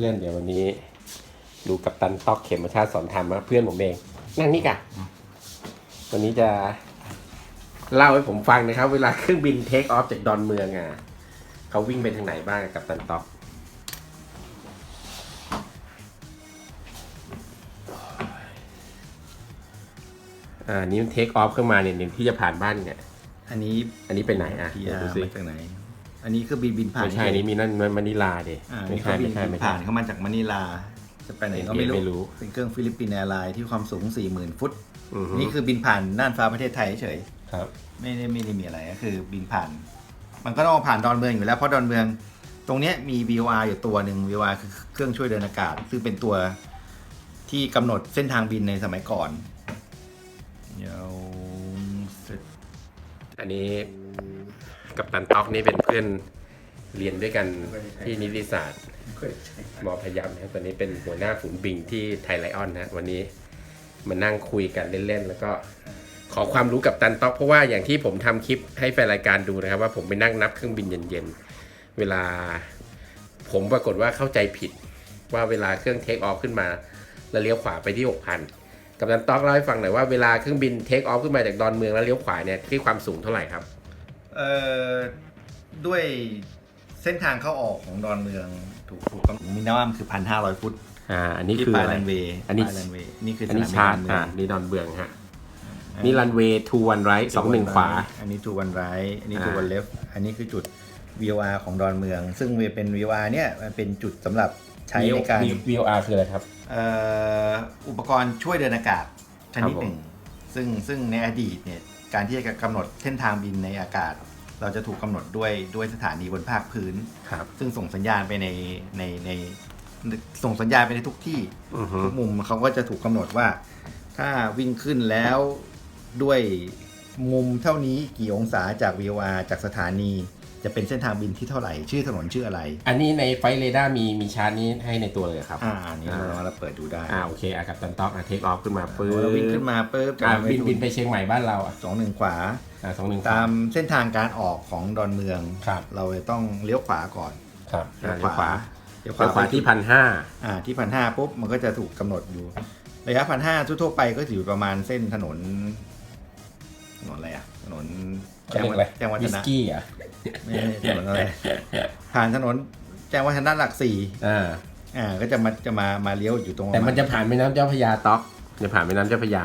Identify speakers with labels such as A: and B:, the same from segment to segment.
A: เพื่อนๆ เดี๋ยววันนี้ ดูกับตันต๊อกเข็มชาติสอนธรรมนะเพื่อนผมเอง นั่งนี่กะ วันนี้จะเล่าให้ผมฟังนะครับ เวลาเครื่องบินเทคออฟจากดอนเมืองอะเขาวิ่งไปทางไหนบ้างกับตันต๊อกอ่านี่มันเทคออฟขึ้นมาเนี่ยเนี่ยที่จะผ่านบ้านเนี่ย
B: อันนี้
A: อันนี้ไปไหนอะ
B: พี
A: เดี๋ยว
B: อา
A: ดู
B: ร์
A: สิ
B: มาจากไหน อันนี้คือบินบินผ่าน
A: ไม่ใช่อันนี้มีนั่นมันมะนิลาเด
B: อ่า
A: ไม่
B: นี่
A: ใช่
B: เขาบิ
A: ไม่
B: น
A: ใช่
B: บิน
A: ไม่
B: ผ่า
A: ใช่
B: นเข้ามาจากมะนิลา จะไปไหนก็
A: ไม่
B: ไม่
A: รู้
B: รู้ เป็นเครื่องฟิลิปปินส์แอร์ไลน์ที่ความสูง 40,000 ฟุต
A: อือฮึ
B: นี่คือบินผ่านน่านฟ้าประเทศไทยเฉย
A: ครับ
B: ไม่ได้ไม่ได้มีอะไรก็คือบินผ่าน มันก็ต้องผ่านดอนเมืองอยู่แล้วเพราะดอนเมือง ตรงเนี้ยมี VOR อยู่ตัวหนึ่ง VOR คือเครื่องช่วยเดินอากาศ ซึ่งเป็นตัวที่กำหนดเส้นทางบินในสมัยก่อนเดี๋ยวเสร็จ
A: อันนี้ กับตันต๊อกนี่เป็นเพื่อนเรียนด้วยกันที่นิติศาสตร์มอพยามนะครับตอนนี้เป็นหัวหน้าฝูงบิงที่ไทยไลออนนะวันนี้มานั่งคุยกันเล่นๆแล้วก็ขอความรู้กับตันต๊อกเพราะว่าอย่างที่ผมทำคลิปให้แฟนรายการดูนะครับ ว่าผมไปนั่งนับเครื่องบินเย็นๆ เวลา ผมปรากฏว่าเข้าใจผิด ว่าเวลาเครื่องเทคออฟขึ้นมา แล้วเลี้ยวขวาไปที่ 6,000 กับตันต๊อกเล่าให้ฟังหน่อยว่าเวลาเครื่องบินเทคออฟขึ้นมาจากดอนเมืองแล้วเลี้ยวขวาเนี่ยที่ความสูงเท่าไหร่ครับ
B: เอ่อด้วยเส้นทางเข้าออกของดอนเมืองถูกถูกกำหนดมินิมัมคือพันห้าร้อยฟุต
A: อ่าอันนี้
B: ที่
A: คือ
B: ปลาย
A: อะไร
B: รันเวย์
A: อันนี้
B: ปลายรันเวย์นี่คือ
A: อั
B: ส
A: น
B: นา
A: นี้
B: มบิน
A: ชาร์จ
B: ดอนเมือ
A: อ่างนี่ดอนเบืองฮะนี่รันเวย์ทูวันไรสองหนึ่งขวา
B: อันนี้ทูวันไรอันนี้
A: อ่า
B: ทูวันเลฟอันนี้คือจุด VOR ของดอนเมือง ซึ่งเป็น VOR เนี่ยมันเป็นจุดสำหรับใช้ในการ
A: VOR คืออะไรครับ
B: เอ่ออุปกรณ์ช่วยเดินอากาศชนิด
A: ครับผม
B: หนึ่ง ซึ่งซึ่งในอดีตเนี่ย การที่จะกำหนดเส้นทางบินในอากาศ เราจะถูกกำหนดด้วยด้วยสถานีบนภาคพื้น
A: ครับ
B: ซึ่งส่งสัญญาณไปในในในส่งสัญญาณไปในทุกที่
A: อือฮึ
B: ทุกมุมเขาก็จะถูกกำหนดว่า ถ้าวิ่งขึ้นแล้วด้วยมุมเท่านี้กี่องศาจาก VOR จากสถานี จะเป็นเส้นทางบินที่เท่าไหร่ ชื่อถนนชื่ออะไร
A: อันนี้ในไฟเรดาร์มีมีชาร์จนี้ให้ในตัวเลยเหรอครับ
B: อ่าอันนี้เรา
A: อ่า
B: เราเปิดดูได้
A: อ่าโอเคอะกับตันต๊อกอะเทคออฟขึ้นมาปื๊บ
B: เราวิ่งขึ้นมาปุ๊บ
A: อ่าบินบินไปเชียงใหม่บ้านเราอะ
B: สองหนึ่งขวา
A: อ่าสองหนึ่ง
B: ตามเส้นทางการออกของดอนเมือง
A: ครับ
B: เราจะต้องเลี้ยวขวาก่อน
A: ครับอ่าเลี้ยวขวา
B: เลี้ยว
A: เลี้ยวขวาที่พันห้า
B: อ่าที่พันห้าปุ๊บมันก็จะถูกกำหนดอยู่ระยะพันห้าทั่วๆไปก็จะอยู่ประมาณเส้นถนน ถนนอะไรอะถนน
A: เขาเรียกอะไร
B: แจ้งวัฒ
A: วิส
B: นะ
A: กี้อะ
B: ไม่ใช่ถนนอะไรผ่านถนนแจ้งวัฒนะหลักสี่
A: อ่า
B: อ่าก็จะมาจะมามาเลี้ยวอยู่ตรง
A: แต่มันจะผ่านแม่น้ำเจ้าพระยาต๊อกจะผ่านแม่น้ำเจ้าพระยา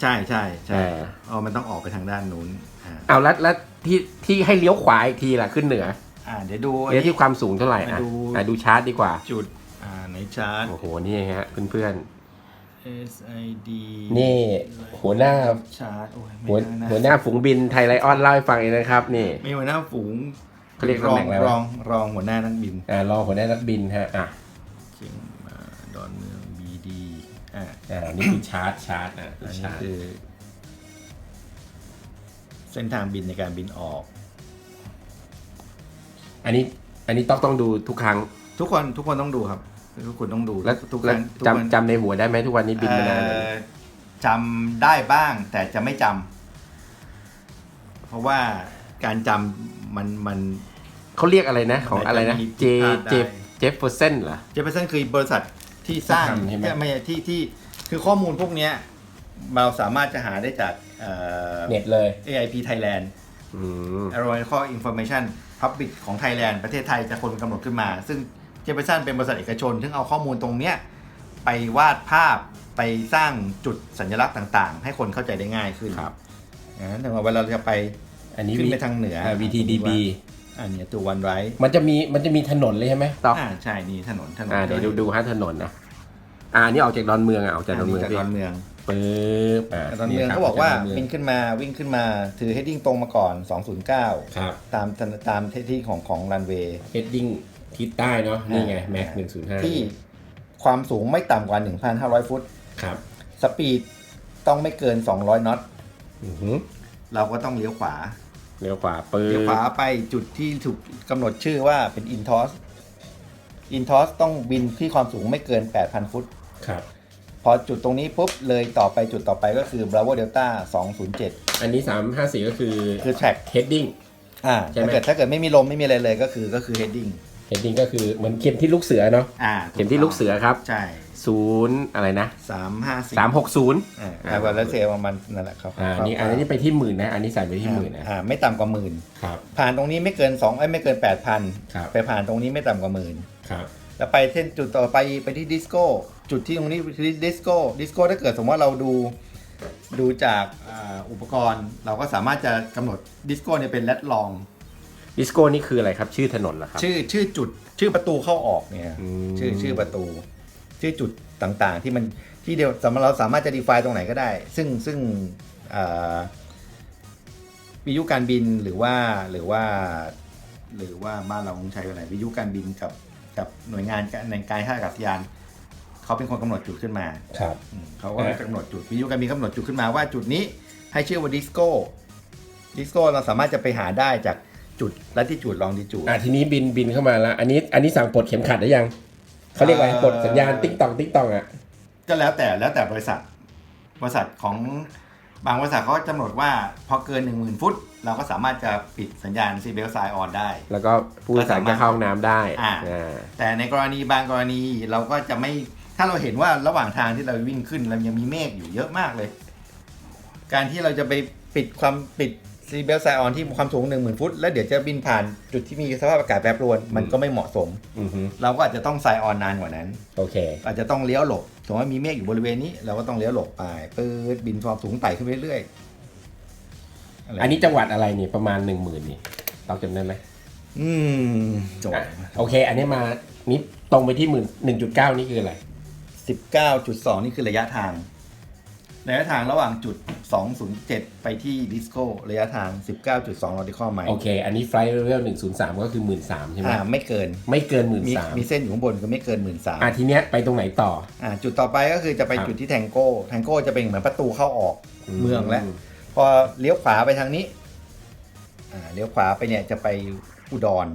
B: ใช่ใช่ใช่
A: เออ
B: อ๋อมันต้องออกไปทางด้านนู้นอ่า
A: เอาแล้วแล้วที่ที่ให้เลี้ยวขวาอีกทีล่ะขึ้นเหนือ
B: อ่าเดี๋ยวดู
A: เลี้ยวที่ความสูงเท่าไหร่อะ
B: มาดู
A: อะดูชาร์จดีกว่า
B: จุดอ่าในชาร์ต
A: โอ้โหนี่ฮะเพื่อน
B: SID
A: ๆนี่หัวหน้า
B: ชาร์ตโอ้ยไม่
A: หัว
B: ได้นะ
A: หัวหน้าฝูงบินไทยไลออนเล่าให้ฟังเองนะครับนี่
B: มีหัวหน้าฝูง
A: เขาเรียก
B: ร
A: ตำ
B: อ
A: แหน่
B: ง
A: งอะไรวะ
B: รองรองหัวหน้านักบิน
A: อ่ารอหัวหน้านักบินฮะอะ
B: เชียงมาดอนเมือง BD อ่า
A: อ่านี่คือชาร์จชาร์จอะ
B: อันนี้
A: ชาร์จ
B: คือเส้นทางบินในการบินออก
A: อันนี้อันนี้ต้องต้องดูทุกครั้ง
B: ทุกคนทุกคนต้องดูครับ ทุกคนต้องดู
A: แล้ว
B: ทุกค
A: แล้ว
B: รั้งทุกคน
A: จำจำในหัวได้ไหมทุกวันนี้บินมานานเลย
B: เอ่อจำได้บ้าง แต่จะไม่จำเพราะว่าการจำมันมัน
A: เขาเรียกอะไรนะ ของอะไรนะ
B: มันจะมี
A: เจ
B: ผิดพลาดได้
A: เจเจฟเฟอร์เซนเหรอ
B: เจฟเฟอร์สันคือบริษัทที่สร้าง
A: ที่ทำใช่ไหม
B: ไม่ใช่ที่ที่คือข้อมูลพวกเนี้ยเราสามารถจะหาได้จากเอ่อ
A: เน็ตเลย
B: AIP Thailand
A: อืม
B: Aeronautical Information Public ของ Thailand ประเทศไทยจะคนกำหนดขึ้นมา ซึ่ง เจฟเฟอร์สันเป็นบริษัทเอกชน ซึ่งเอาข้อมูลตรงเนี้ยไปวาดภาพไปสร้างจุดสัญลักษณ์ต่างๆ ให้คนเข้าใจได้ง่ายขึ้น
A: ครับ
B: นะแต่ว่าเวลาเราจะไป
A: อันนี้
B: ขึ้นไปทางเหนือ
A: อ่า VTDB
B: อันเนี้ยตัววันไร
A: มันจะมีมันจะมีถนนเลยใช่ไหมต๊อก
B: อ่าใช่นี่ถนนถนน
A: อ่าเดี๋ยวดูดูฮะถนนนะอ่าอันนี่ออกจากดอนเมืองอะออกจากดอนเมือง
B: จาก
A: สิ
B: ดอนเมือง
A: ปึ๊บอ่า
B: แต่ดอนเมือง
A: ครับ
B: เขาบอกว่า
A: จดนเมือง
B: วิ่งขึ้นมาวิ่งขึ้นมาถือ heading ตรงมาก่อน 209
A: ครับ
B: ตามตามที่ของของรันเวย์
A: เฮดดิ้ง ทิศใต้เนาะนี่ไง
B: อ่า
A: แม็กหนึ่งศูนย์ห้า
B: ที่ความสูงไม่ต่ำกว่า 1,500 ฟุต
A: ครับ
B: สปีดต้องไม่เกิน 200 น็อต
A: อือหือ
B: เราก็ต้องเลี้ยวขวา
A: เลี้ยวขวาปึ๊บ
B: เลี้ยวขวาไปจุดที่ถูกกำหนดชื่อว่าเป็นอินทอส อินทอสต้องบินที่ความสูงไม่เกิน 8,000 ฟุต
A: ครับ
B: พอจุดตรงนี้ปุ๊บเลยต่อไปจุดต่อไปก็คือ Bravo Delta 207
A: อันนี้สามห้าสี่ก็คือ
B: คือ track
A: เฮดดิ้ง
B: อ่า
A: ใช่ไหม
B: ถ้าเกิดถ้าเกิดไม่มีลมไม่มีอะไรเลยก็คือก็คือ heading
A: เฮดดิ้งก็คือเหมือนเข็มที่ลูกเสือเนาะ
B: อ่า
A: เข็มที่ลูกเสือครับ
B: ใช่
A: ศูนย์อะไรนะ
B: สามห้าสี่
A: สามหกศูนย์
B: อ่าอ่าวันละเซลประมาณนั่นแหละครับ
A: อ่านี่อันนี้ไปที่หมื่นนะ อันนี้ใส่ไปที่หมื่นนะ
B: อ่าไม่ต่ำกว่าหมื่น
A: ครับ
B: ผ่านตรงนี้ไม่เกินสองเอ้ยไม่เกินแปดพัน
A: ครับ
B: ไปผ่านตรงนี้ไม่ต่ำกว่าหมื่น
A: ครับ
B: แล้วไปเส้นจุดต่อไปไปที่ดิสโก้จุดที่ตรงนี้คือดิสโก้ดิสโก้ถ้าเกิดสมมติว่าเราดูดูจากอ่าอุปกรณ์เราก็สามารถจะกำหนดดิสโก้เนี่ยเป็นแรดลอง
A: ดิสโก้นี่คืออะไรครับ ชื่อถนนเหรอครับ
B: ชื่อชื่อจุดชื่อประตูเข้าออกเนี่ย
A: อืม
B: ชื่อชื่อประตู ชื่อจุดต่างๆ ที่มันที่เดียวสำหรับเราสามารถจะ define ตรงไหนก็ได้ ซึ่งซึ่งอ่าวิทยุการบินหรือว่าหรือว่า หรือว่าบ้านเราคงใช้อะไรวิทยุการบินกับกับหน่วยงานในการท่าอากาศยานเขาเป็นคนกำหนดจุดขึ้นมา
A: ครับ
B: อืมเขาก็กำหนดจุดวิทยุการบินกำหนดจุดขึ้นมาว่าจุดนี้ให้ชื่อว่าดิสโก้ดิสโก้เราสามารถจะไปหาได้จาก จุดและที่จุดลองดีจุด
A: อ่าทีนี้บินบินเข้ามาแล้วอันนี้อันนี้สั่งปลดเข็มขัดได้ยังเขาเรียกอะไร
B: เอ่อ
A: ปลดสัญญาณติ๊กตอกติ๊กตอกอะ
B: ก็แล้วแต่แล้วแต่บริษัท บริษัทของบางบริษัทเขาก็กำหนดว่าพอเกิน 1 0,000 ฟุต เราก็สามารถจะปิดสัญญาณซีเบลไซออนได้
A: แล้วก็ผู้โดยสารก็เข้าห้องน้ำได้
B: อ่า
A: อ่า
B: แต่ในกรณีบางกรณีเราก็จะไม่ถ้าเราเห็นว่าระหว่างทางที่เราวิ่งขึ้นเรายังมีเมฆอยู่เยอะมากเลย การที่เราจะไปปิดความปิด ซีเบลไซออนที่ความสูง 1 0,000 ฟุต แล้วเดี๋ยวจะบินผ่านจุดที่มีสภาพอากาศแปรปรวน มันก็ไม่เหมาะสม
A: อือฮึ
B: เราก็อาจจะต้องไซออนนานกว่านั้น
A: โอเค
B: อาจจะต้องเลี้ยวหลบสมมติว่ามีเมฆอยู่บริเวณนี้ เราก็ต้องเลี้ยวหลบไปปืดบินความสูงไต่ขึ้นไปเรื่อยะไร
A: อันนี้จังหวัดอะไรนี่ประมาณหนึ่งหมื่นนี่เราจำได้ไหม
B: อืมจบ
A: อะโอเค อันนี้มานี่ตรงไปที่หมื่นหนึ่งจุดเก้านี่คืออะไร
B: สิบเก้าจุดสองนี่คือระยะทาง ระยะทางระหว่างจุดสองศูนย์เจ็ดไปที่ดิสโก้ระยะทางสิบเก้าจุดสองนอติคอลไมล์
A: โอเค อันนี้ไฟล์เลเวลหนึ่งศูนย์สามก็คือหมื่นสามใช่ไหม
B: อ่าไม่เกิน
A: ไม่เกินหมื่น
B: มี
A: สาม
B: มีเส้นอยู่ข้างบนก็ไม่เกินหมื่นสาม
A: อะทีเนี้ยไปตรงไหนต่อ
B: อ่าจุดต่อไปก็คือจะไป
A: ครับ
B: จุดที่แทงโก้แทงโก้จะเป็นเหมือนประตูเข้าออก
A: อืม
B: เมืองแล้ว พอเลี้ยวขวาไปทางนี้อ่าเลี้ยวขวาไปเนี่ยจะไปอุดร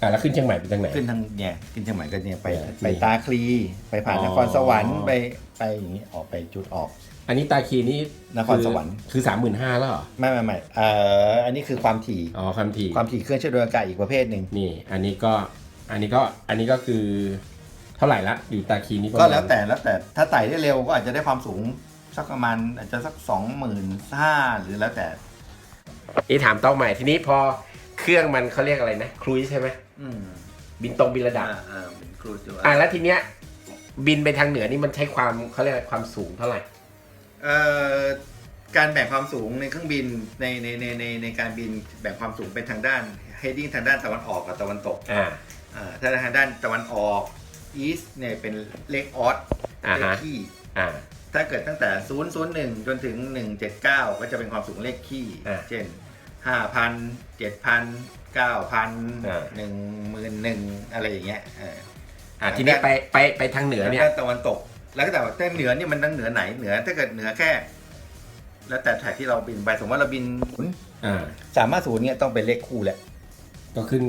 A: อะแล้วขึ้นเชียงใหม่ไปทางไหน
B: ขึ้นทางเนี่ยขึ้นเชียงใหม่ก็เนี่ยไป
A: เออ
B: ไปตาคลี ไปผ่าน
A: อ๋อ
B: นครสวรรค์ไปไปอย่างนี้ออกไปจุดออก
A: อันนี้ตาคีนี่
B: นครสวรรค์
A: คือสามหมื่นห้าแล้วเหรอ
B: ไม่ไม่ไม่เอ่ออันนี้คือความถี่
A: อ๋อความถี่
B: ความถี่เครื่องช่วยด้วยอากาศอีกประเภทหนึ่ง
A: นี่ อันนี้ก็อันนี้ก็อันนี้ก็คือเท่าไหร่ละอยู่ตาคีนี่ประ
B: ก็
A: มาณ
B: แล้วแต่แล้วแต่ถ้าไต่ได้เร็วก็อาจจะได้ความสูงสักประมาณอาจจะสักสองหมื่นห้าหรือแล้วแต่
A: นี่ถามต้องใหม่ทีนี้พอเครื่องมันเขาเรียกอะไรนะครูซใช่ไหม
B: อืม
A: บินตรงบินระดับ
B: อ่าอ่าเป็นครูจู
A: อะแล้วทีเนี้ยบินไปทางเหนือนี่มันใช้ความเขาเรียกอะไรความสูงเท่าไหร่
B: เอ่อการแบ่งความสูงในเครื่องบินในในในในในการบินแบ่งความสูงเป็นทางด้าน heading ทางด้านตะวันออกกับตะวันตก
A: อ่า
B: อ่าถ้าทางด้านตะวันออก east เนี่ยเป็นเลขออส
A: อ่า
B: เลข
A: ฮะ
B: คี่
A: อ่า
B: ถ้าเกิดตั้งแต่ 0 0 1 จนถึง 179 ก็จะเป็นความสูงเลขคี่
A: อ่า
B: เช่น 5,000 7,000 9,000
A: อ่า
B: 11,000 อะไรอย่างเงี้ยเออ
A: อ่าทีนี้ไปไปไปทางเหนือเนี่ย
B: ด้านตะวันตก แล้วก็แต่ว่าแต่เหนือเนี่ยมันตั้งเหนือไหนเหนือถ้าเกิดเหนือแค่ แล้วแต่แท็กที่เราบินไปสมมติว่าเราบิน
A: อ่า
B: สามารถศูนย์เนี่ยต้องเป็นเลขคู่แหละ
A: ก็ขึ้น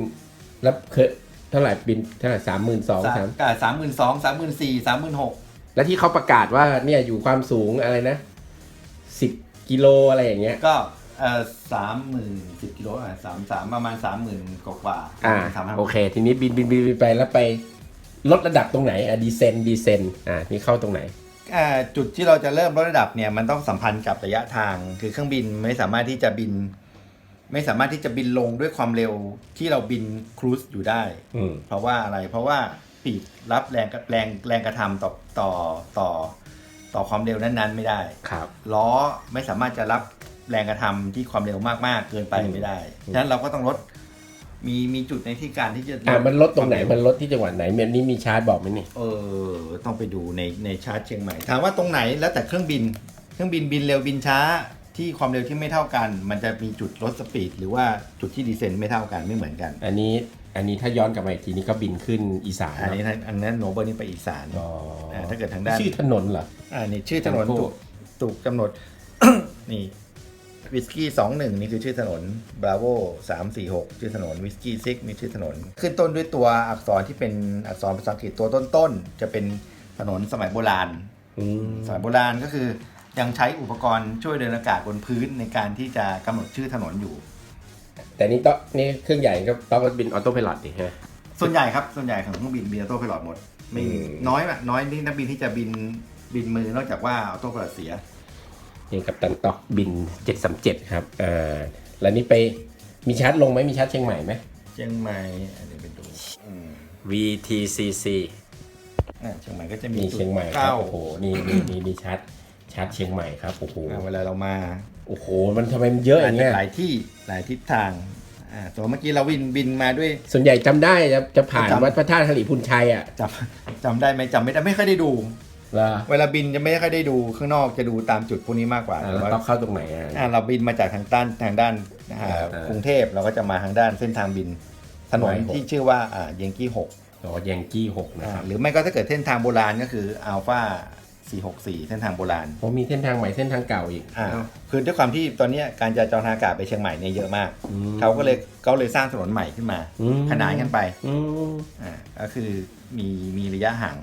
A: แล้วเคยเท่าไหร่บินเท่าไหร่สามหมื่นสอง
B: สา
A: สาม
B: มสามหมื่นสองสามหมื่นสี่สามหมื่นหก
A: แล้วที่เขาประกาศว่าเนี่ยอยู่ความสูงอะไรนะสิบกิโลอะไรอย่างเงี้ย
B: ก็เอ่อสามหมื่นสิบกิโลอะสามสามประมาณสามหมื่นกว่าๆ
A: อ่า
B: สามพัน
A: โอเค ทีนี้บินบินบินบินไปแล้วไป ลดระดับตรงไหนอะดีเซนดีเซนอ่านี่เข้าตรงไหน
B: อ่าจุดที่เราจะเริ่มลดระดับเนี่ยมันต้องสัมพันธ์กับระยะทาง คือเครื่องบินไม่สามารถที่จะบิน ไม่สามารถที่จะบินลงด้วยความเร็วที่เราบินครูซอยู่ได้
A: อืม
B: เพราะว่าอะไร เพราะว่าปีกรับแรงแรงแรงกระทำต่อต่อต่อต่อความเร็วนั้นๆ ไม่ได้
A: ครับ
B: ล้อไม่สามารถจะรับแรงกระทำที่ความเร็วมากๆ เกินไป
A: อืม
B: ไม่ได้
A: อืม
B: ฉะนั้นเราก็ต้องลด มีมีจุดในที่การที่จะ
A: อ่ามันลดตรงไหนมันลดที่จังหวัดไหนมันนี่มีชาร์จบอกไหมนี่
B: เออ ต้องไปดูในในชาร์ตเชียงใหม่ ถามว่าตรงไหนแล้วแต่เครื่องบิน เครื่องบินบินเร็วบินช้าที่ความเร็วที่ไม่เท่ากัน มันจะมีจุดลดสปีดหรือว่าจุดที่ดีเซนไม่เท่ากันไม่เหมือนกัน
A: อันนี้อันนี้ถ้าย้อนกลับมาอีกทีนี้ก็บินขึ้นอีสาน
B: อันนี้
A: เนาะ
B: อันนั้นโนเบิลนี่ไปอีสาน
A: อ๋อ
B: อ่าถ้าเกิดทางด้าน
A: ชื่อถนนเหรอ
B: อ่านี่ชื่อถนน
A: Tango
B: ถูกถูกกำหนด นี่ วิสกี้สองหนึ่งนี่คือชื่อถนนบราโวสามสี่หกชื่อถนนวิสกี้ซิกนี่ชื่อถนน ขึ้นต้นด้วยตัวอักษรที่เป็นอักษรภาษาอังกฤษตัวต้นๆจะเป็นถนนสมัยโบราณ
A: อืม
B: สมัยโบราณก็คือยังใช้อุปกรณ์ช่วยเดินอากาศบนพื้นในการที่จะกำหนดชื่อถนนอยู่
A: แต่นี่ต้องนี่เครื่องใหญ่ก็ต้องบินออโต้พายロดิฮะ
B: ส่วนใหญ่ครับ ส่วนใหญ่ของเครื่องบินมีออโต้พายโหมด ไม่มี
A: อืม
B: น้อยอะน้อยนี่นักบินที่จะบินบินมือนอกจากว่าออโต้พายโเสีย
A: นี่กับตันต็อกบิน 737 ครับเอ่อแล้วนี่ไปมีชาร์จลงไหมมีชาร์จเชียงใหม่ไหม
B: เชียงใหม่อันนี้ไปดูอืม
A: VTCC
B: อ่าเชียงใหม่ก็จะมี
A: มีเชียงใหม่ครั
B: เข้า
A: บโอ้โหนี่นี่นี่นี่ชาร์จชาร์จเชียงใหม่ครับโอ้โห
B: อ่าเวลาเรามา
A: โอ้โหมันทำไมมันเยอะอย่างเงี้ย
B: หลายที่หลายทิศทางอ่าตัวเมื่อกี้เราบินบินมาด้วย
A: ส่วนใหญ่จำได้จะจะผ่าน
B: จำ
A: วัดพระธาตุหริพุนชัยอะ
B: จำจำได้ไหมจำไม่ได้ไม่ค่อยได้ดู
A: แล้ว
B: เวลาบินจะไม่ค่อยได้ดูข้างนอกจะดูตามจุดพวกนี้มากกว่า
A: อ่า
B: แต่
A: แล้ว
B: ว่า
A: ต้องเข้าตรงไหนอะ
B: อ่าเราบินมาจากทางด้านทางด้านอ่า
A: อ่าก
B: รุงเทพเราก็จะมาทางด้านเส้นทางบินถนน
A: หมายหก
B: ที่ชื่อว่าอ่าเยงกี้หก
A: อ๋อยังกี้หกนะ
B: อ่า
A: ครับ
B: หรือไม่ก็ถ้าเกิดเส้นทางโบราณก็คืออัลฟา464 เส้นทางโบราณ
A: ผมมีเส้นทางใหม่เส้นทางเก่าอีก
B: อ่าคือด้วยความที่ตอนเนี้ยการจราจรทางอากาศไปเชียงใหม่เนี่ยเยอะมาก
A: อืม
B: เขาก็เลยเขาเลยสร้างถนนใหม่ขึ้นมา
A: อืม
B: ขนานกันไป
A: อืม
B: อ่าก็คือมีมีระยะห่าง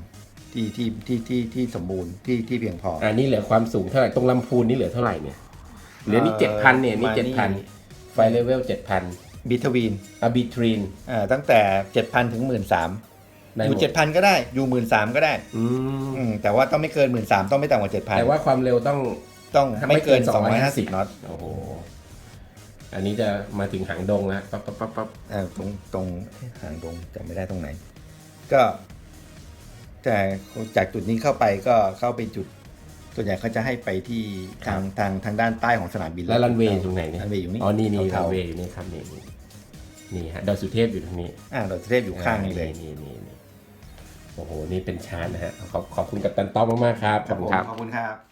B: ที่ที่ที่ที่ที่สมบูรณ์ที่ที่เพียงพออ
A: อ่านี่เหลือความสูงเท่าไหร่ ตรงลำพูนนี่เหลือเท่าไหร่เนี่ย เหลือนี่
B: เอ่
A: เจ็ด
B: อ
A: พันเนี่ยนี่
B: มานี่
A: เจ็ดพันไฟเลเวลเจ็ดพัน
B: บิทวีน
A: อะบิทรีน
B: อ่าตั้งแต่7,000ถึง13,000
A: ได้
B: อ
A: หม
B: ยู่
A: ด
B: 7,000ก็ได้ อยู่13,000ก็ได้
A: อืม
B: อืมแต่ว่าต้องไม่เกิน13,000ต้องไม่ต่ำกว่า
A: แต่ว่าความเร็วต้อง
B: 7,000ต้องไม่เกิน
A: ไม่เกิน
B: 250น็อต
A: โอ้โห อันนี้จะมาถึงหางดงแล้วปั๊บปั๊บปั๊บปั๊บ
B: เอ่อตรงตรงห่างตรงจำไม่ได้ตรงไหน ก็ แต่จากจุดนี้เข้าไปก็เข้าไปจุด ส่วนใหญ่เขาจะให้ไปที่ทางทางทางด้านใต้ของสนามบิน
A: แล้วรันเวย์ตรงไหนเนี่ย
B: รันเวย์อยู่นี่
A: อ๋อนี่นี่รั
B: เทาน
A: เวย์อยู่นี่ครับนี่นี่นี่ฮะดอยสุเทพอยู่ตรงนี้
B: ๆอ่าดอยสุเทพอยู่ข้างนี้เลย
A: นี่นี่นี่โอ้โหนี่เป็นชาร์จนะฮะขอบขอบคุณกับตันต้อมมากๆครับขอบคุณครับ
B: ขอบคุณครับ